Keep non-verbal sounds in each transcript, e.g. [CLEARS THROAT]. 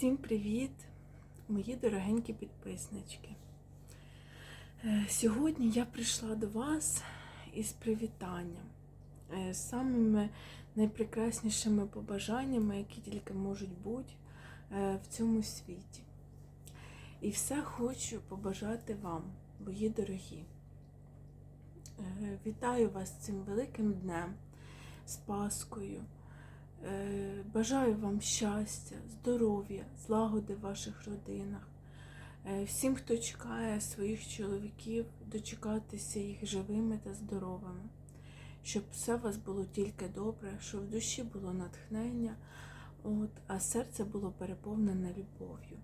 Всім привіт, мої дорогенькі підписнички. Е, Сьогодні я прийшла до вас із привітанням, е, з самими найпрекраснішими побажаннями, які тільки можуть бути е, в цьому світі. І все хочу побажати вам, мої дорогі. Е, Вітаю вас цим великим днем, з Паскою. Е, Бажаю вам щастя, здоров'я, злагоди в ваших родинах. Е, Всім, хто чекає своїх чоловіків, дочекатися їх живими та здоровими, щоб все у вас було тільки добре, щоб в душі було натхнення, от, а серце було переповнене любов'ю.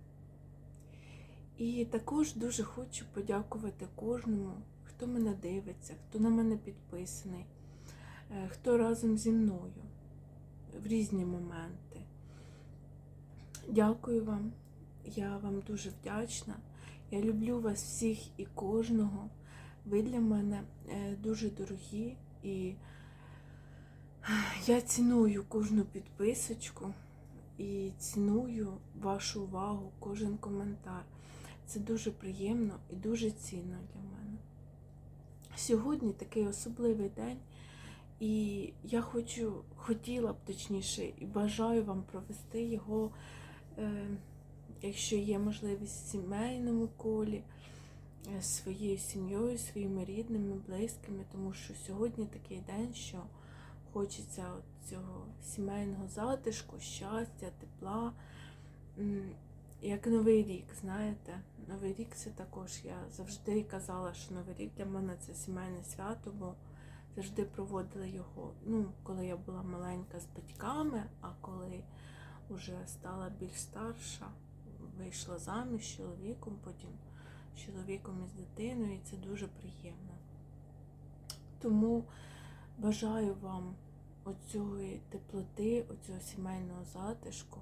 І також дуже хочу подякувати кожному, хто мене дивиться, хто на мене підписаний, е, хто разом зі мною в різні моменти. Дякую вам, я вам дуже вдячна. Я люблю вас всіх і кожного. Ви для мене е, дуже дорогі і я ціную кожну підписочку і ціную вашу увагу, кожен коментар. Це дуже приємно і дуже цінно для мене. Сьогодні такий особливий день. І я хочу, хотіла б точніше, і бажаю вам провести його, е, якщо є можливість в сімейному колі, е, своєю сім'єю, своїми рідними, близькими, тому що сьогодні такий день, що хочеться цього сімейного затишку, щастя, тепла. Як Новий рік, знаєте, Новий рік це також я завжди казала, що Новий рік для мене це сімейне свято, бо завжди проводила його, ну, коли я була маленька з батьками, а коли вже стала більш старша, вийшла заміж з чоловіком, потім з чоловіком і з дитиною, і це дуже приємно. Тому бажаю вам оцієї теплоти, оцього сімейного затишку.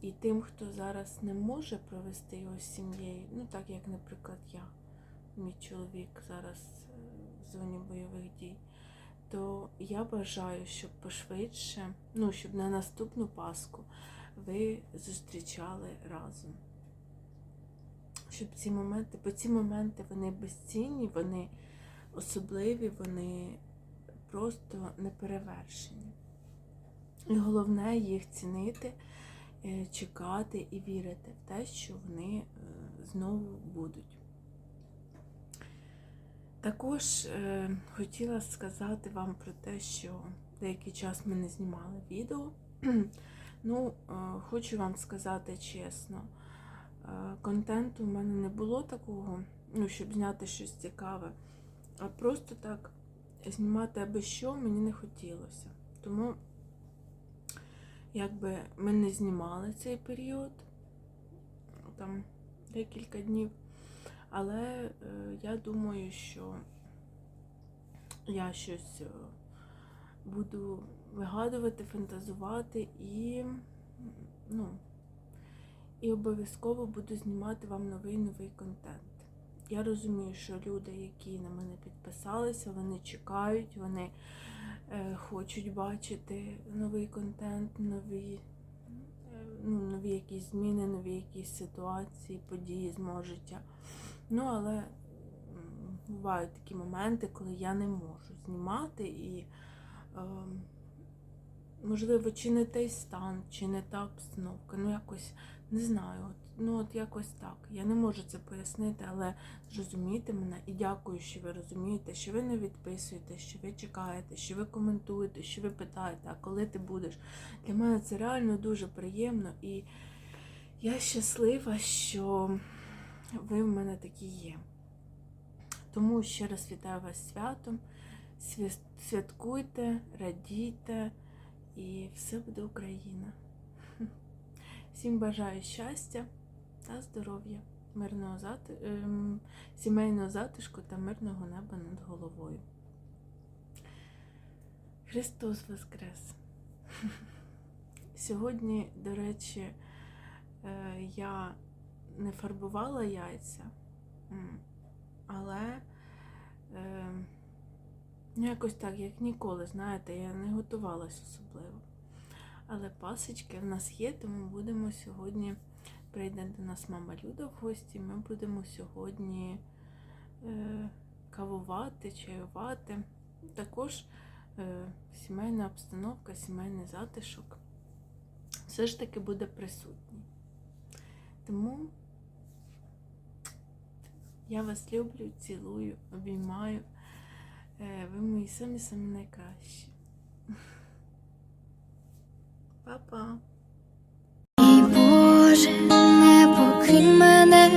І тим, хто зараз не може провести його з сім'єю, ну так як, наприклад, я, мій чоловік зараз е, зоні бойових дій, то я бажаю, щоб пошвидше, ну, щоб на наступну Пасху ви зустрічали разом. Щоб ці моменти, бо ці моменти вони безцінні, вони особливі, вони просто неперевершені. І головне їх цінити, е, чекати і вірити в те, що вони е, знову будуть. Також е, хотіла сказати вам про те, що деякий час ми не знімали відео. [CLEARS THROAT] ну, е, хочу вам сказати чесно, е, контенту в мене не було такого, ну, щоб зняти щось цікаве, а просто так знімати аби що мені не хотілося. Тому, якби ми не знімали цей період, там декілька днів. Але е, я думаю, що я щось е, буду вигадувати, фантазувати і, ну, і обов'язково буду знімати вам новий новий контент. Я розумію, що люди, які на мене підписалися, вони чекають, вони е, хочуть бачити новий контент, нові, ну, нові якісь зміни, нові якісь ситуації, події з мого життя. Ну, але бувають такі моменти, коли я не можу знімати і, е, можливо, чи не той стан, чи не та обстановка. Ну, якось не знаю. От, ну, от якось так. Я не можу це пояснити, але зрозумійте мене і дякую, що ви розумієте, що ви не відписуєте, що ви чекаєте, що ви коментуєте, що ви питаєте, а коли ти будеш. Для мене це реально дуже приємно і я щаслива, що ви в мене такі є. Тому ще раз вітаю вас святом. Святкуйте, радійте, і все буде Україна. Всім бажаю щастя та здоров'я, мирного зати... ем, сімейного затишку та мирного неба над головою. Христос Воскрес! Сьогодні, до речі, е, я не фарбувала яйця, але е, ну, якось так, як ніколи, знаєте, я не готувалась особливо. Але пасочки в нас є, тому будемо сьогодні. Прийде до нас мама Люда в гості. Ми будемо сьогодні е, кавувати, чаювати. Також е, сімейна обстановка, сімейний затишок все ж таки буде присутній. Тому я вас люблю, цілую, обіймаю. Е, Ви мої самі-самі найкращі. Па-па! Боже, не покинь мене,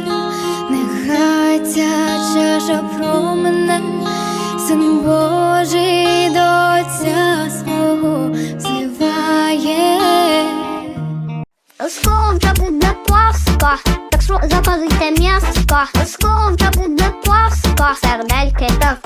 нехай ця чаша про мене, син Божий до Отця свого взиває. Скоро буде Пасха, так що запалите м'яско. Скоро буде Пасха, сердельки та